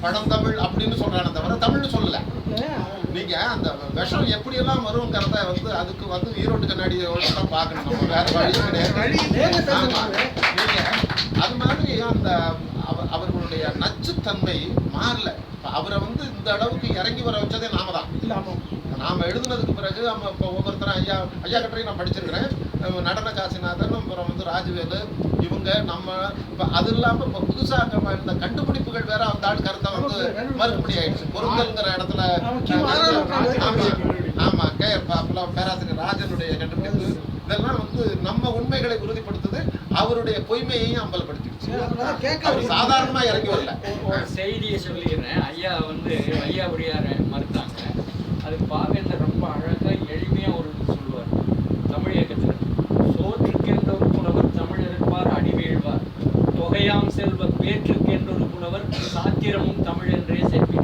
பழந்தமிழ் அப்படின்னு சொல்றானே தவிர தமிழ்னு சொல்லல. நீங்க அந்த விஷம் எப்படியெல்லாம் வருங்கிறத வந்து அதுக்கு வந்து ஈரோட்டு கண்ணாடியோட தான் பார்க்கணும். நம்ம வேற வழி கிடையாது. ஆமா. நீங்க அது மாதிரி அந்த அவ- அவர்களுடைய நச்சுத்தன்மை மாறல. அவரை வந்து இந்த அளவுக்கு இறங்கி வர வச்சதே நாம தான். நாம எழுதுனதுக்கு பிறகு நம்ம இப்போ ஒவ்வொருத்தரும் ஐயா ஐயா கட்டுரையும் நான் படிச்சிருக்கிறேன். அஹ் நடன காசிநாதன் அப்புறம் வந்து ராஜவேலு இவங்க நம்ம இப்போ அது இல்லாமல் இப்போ புதுசாக இந்த கண்டுபிடிப்புகள் வேற அந்த ஆள் கருத்தை வந்து மறுபடி ஆயிடுச்சு பொருந்தல்ங்கிற இடத்துல முக்கியமா ஆதாரம் ஆமா ஆமா கே அப்பெல்லாம் பேராசிரியர் ராஜனுடைய கண்டுபிடிப்பு. இதெல்லாம் வந்து நம்ம உண்மைகளை உறுதிப்படுத்துது. அவருடைய பொய்மையையும் அம்பலப்படுத்திடுச்சு. அவர் சாதாரணமா இறங்கி வரல. செய்தியை சொல்லிடுறேன். ஐயா வந்து ஐயா உரியார மறுத்தாங்க. அது பாவேந்தர் ரொம்ப அழகா எளிமையா ஒரு இது சொல்லுவார் தமிழ் இயக்கத்துல சோற்றுக்கென்ற ஒரு புலவர் தமிழ் இருப்பார் அடி வீழ்வார் தொகையாம் செல்வ என்பவர் சாத்திரமும் தமிழ் என்றே செப்பி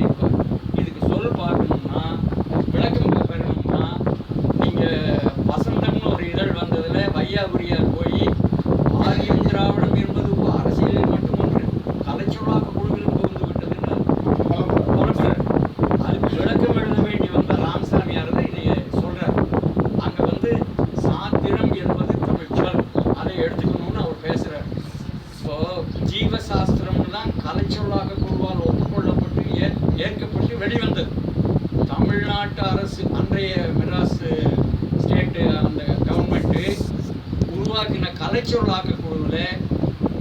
இதுக்கு சொல் பார்க்கணும்னா விளக்கம் பெறணும்னா நீங்க வசந்தம்னு ஒரு இதழ் வந்ததுல வையாபுரியார் போய் ஆரியம் திராவிடம் என்பது அரசியலில் மட்டுமன்று கலைச்சொல்லாக குழுவிலும் புகுந்து விட்டது புலம்புறார் அதுக்கு விளக்கம் எழுத வேண்டி வந்த ராமசாமியார் தான் இதை சொல்றார் அங்க வந்து சாத்திரம் என்பது தமிழ் சொல் அதை எடுத்துக்கணும்னு அவர் பேசுறார் இப்போ ஜீவசாஸ்திரம்னு தான் கலைச்சொல்லாக குழுவால் ஒப்புக்கொள்ளப்பட்டு ஏ- ஏற்கப்பட்டு வெளிவந்தது அரசு அன்றைய மெட்ராஸ் ஸ்டேட் அந்த கவர்மெண்ட்டு உருவாக்கின கலைச்சொல்லாக்க குழுவில்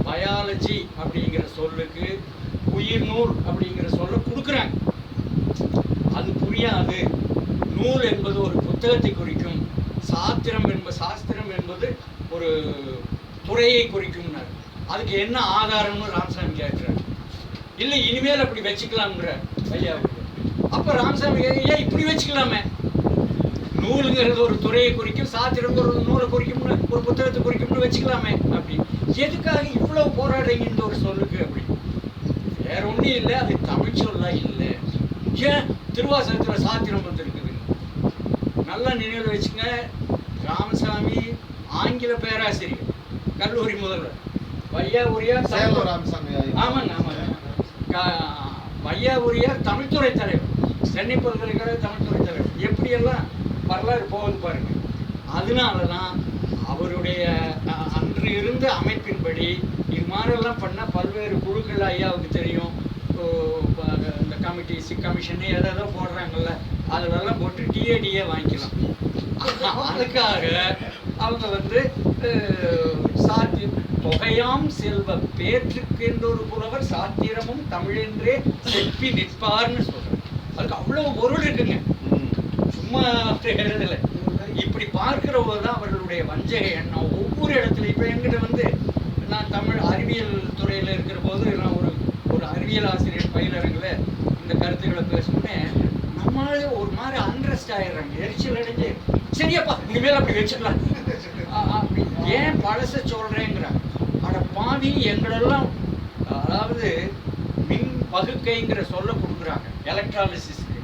பயாலஜி அப்படிங்கிற சொல்லுக்கு உயிர் நூல் அப்படிங்கிற சொல்ல கொடுக்குறாங்க. அது புரியாது. நூல் என்பது ஒரு புத்தகத்தை குறிக்கும் சாத்திரம் என்பது சாஸ்திரம் என்பது ஒரு துறையை குறிக்கும்னார். அதுக்கு என்ன ஆதாரம்னு ராமசாமி கேட்கிறார். இல்லை இனிமேல் அப்படி வச்சுக்கலாம்ன்ற ஐயா அப்ப ராமசாமி ஏன் இப்படி வச்சுக்கலாமே. நூலுங்கிறது ஒரு துறையை குறிக்கும் சாத்திரங்கிறது ஒரு நூலை குறிக்கும்னு ஒரு புத்தகத்தை குறிக்கும்னு வச்சுக்கலாமே அப்படி. எதுக்காக இவ்வளவு போராடுறீங்க இந்த ஒரு சொல்லுக்கு அப்படி. வேற ஒண்ணும் இல்லை அது தமிழ் சொல்லா இல்லை. ஏன்? திருவாசகத்துல சாத்திரம் வந்திருக்குது. நல்லா நினைவில் வச்சுங்க ராமசாமி ஆங்கில பேராசிரியர் கல்லூரி முதல்வர். வையா உரியார் சேலம் ராமசாமி. ஆமாங்க ஆமாங்க. கா- வையா உரியார் தமிழ்துறை தலைவர். சென்னை பல்கலைக்கழக தமிழ் தலைவர். எப்படியெல்லாம் வரலாறு போகுது பாருங்க. அதனால தான் அவருடைய அன்று இருந்த அமைப்பின்படி இது மாதிரிலாம் பண்ண பல்வேறு குழுக்கள் ஐயாவுக்கு தெரியும். இந்த கமிட்டி சி கமிஷன் எதோ போடுறாங்கல்ல. அதிலெல்லாம் போட்டு டிஏடிஏ வாங்கிக்கலாம். அதுக்காக அவங்க வந்து சாத்தி தொகையாம் செல்வ பேற்றுக்கு என்றொரு புலவர் சாத்திரமும் தமிழென்றே செப்பி நிற்பார்னு சொல்றாங்க. அதுக்கு அவ்வளவு பொருள் இருக்குங்க. சும்மா எழுதல. இப்படி பார்க்கிறவங்க தான் அவர்களுடைய வஞ்சக எண்ணம். ஒவ்வொரு இடத்துல இப்போ என்கிட்ட வந்து நான் தமிழ் அறிவியல் துறையில் இருக்கிற போது நான் ஒரு ஒரு அறிவியல் ஆசிரியர் பயிலரங்கில் இந்த கருத்துக்களை பேசுனே நம்மளால ஒரு மாதிரி அன்ரெஸ்ட் ஆயிடுறாங்க. எரிச்சல் அடைஞ்சு சரியப்பா இனிமேல் அப்படி வச்சுக்கலாம் ஆ, அப்படி ஏன் பழச சொல்றேங்கிறாங்க. அட பாவி எங்களெல்லாம் அதாவது பகுக்கைங்கிற சொல்ல கொடுக்குறாங்க. எலக்ட்ராலிசிஸ்க்கு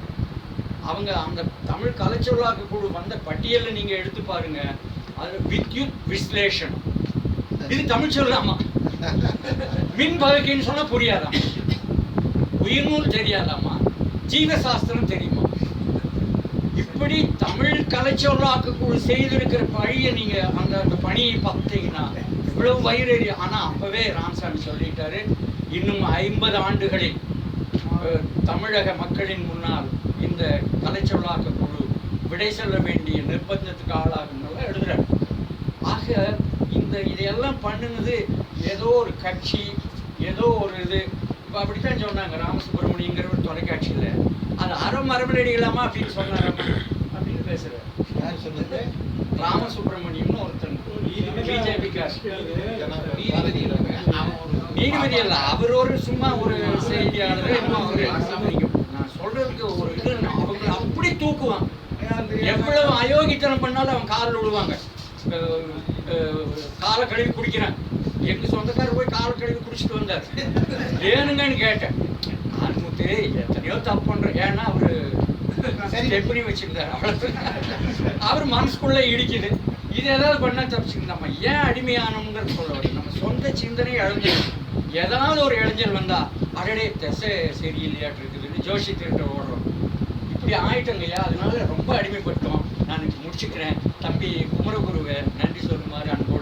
அவங்க அந்த தமிழ் கலைச்சொல்லாக்க குழு வந்த பட்டியலை நீங்க எடுத்து பாருங்க. அது வித்யுத் விஸ்லேஷனம். இது தமிழ் சொல்லாமா மின் பகுக்கைன்னு சொன்னால் புரியாதா? உயிர்நூல் தெரியாதாமா ஜீவசாஸ்திரம் தெரியுமா? இப்படி தமிழ் கலைச்சொல்லாக்க குழு செய்திருக்கிற பழியை நீங்க அந்த அந்த பணியை பார்த்தீங்கன்னா இவ்வளவு வயிறறி ஆனா அப்பவே ராமசாமி சொல்லிட்டாரு. இன்னும் ஐம்பது ஆண்டுகளில் தமிழக மக்களின் முன்னால் இந்த கலைச்சொல்லாக்க குழு விடை சொல்ல வேண்டிய நிர்பந்தத்துக்கு ஆளாகும்னு எழுதுறாரு ஆக இந்த இதையெல்லாம் பண்ணுனது ஏதோ ஒரு கட்சி ஏதோ ஒரு இது. இப்போ அப்படித்தான் சொன்னாங்க ராமசுப்ரமணியங்கிற ஒரு தொலைக்காட்சியில். அது அரை மரபில் அடிக்கலாமா அப்படின்னு சொன்னார்? அப்படின்னு பேசுறாரு. யார் சொன்னது? ராமசுப்ரமணியம்னு ஒருத்தன் பிஜேபி நீதிபதி. நீதிபதி அல்ல அவர் ஒரு சும்மா ஒரு செய்தியாளர் இன்னும் அவரு நான் சொல்றதுக்கு ஒரு இது அவங்க அப்படி தூக்குவான் எவ்வளவு அயோக்கித்தனம் பண்ணாலும் அவன் காலில் விடுவாங்க காலை கழுவி குடிக்கிறான். எங்க சொந்தக்காரர் போய் காலை கழுவி குடிச்சிட்டு வந்தார். ஏனுங்கன்னு கேட்டேன். ஆன்முத்து எத்தனையோ தப்பு பண்ற ஏன்னா அவரு எப்படி வச்சிருந்தாரு. அவர் மனசுக்குள்ள இடிக்குது. இது ஏதாவது பண்ணா நம்ம ஏன் அடிமையானோங்கிறது சொல்ல நம்ம சொந்த சிந்தனை இழந்து ஏதாவது ஒரு இளைஞர் வந்தா அடடே திசை சரியில்லையாட்டு இருக்குதுன்னு ஜோசியத்திட்ட ஓடுறோம். இப்படி ஆயிட்டோங்கய்யா அதனால ரொம்ப அடிமைப்பட்டோம். நான் முடிச்சுக்கிறேன். தம்பி குமரகுருவை நன்றி சொல்லுமாறு அன்போடு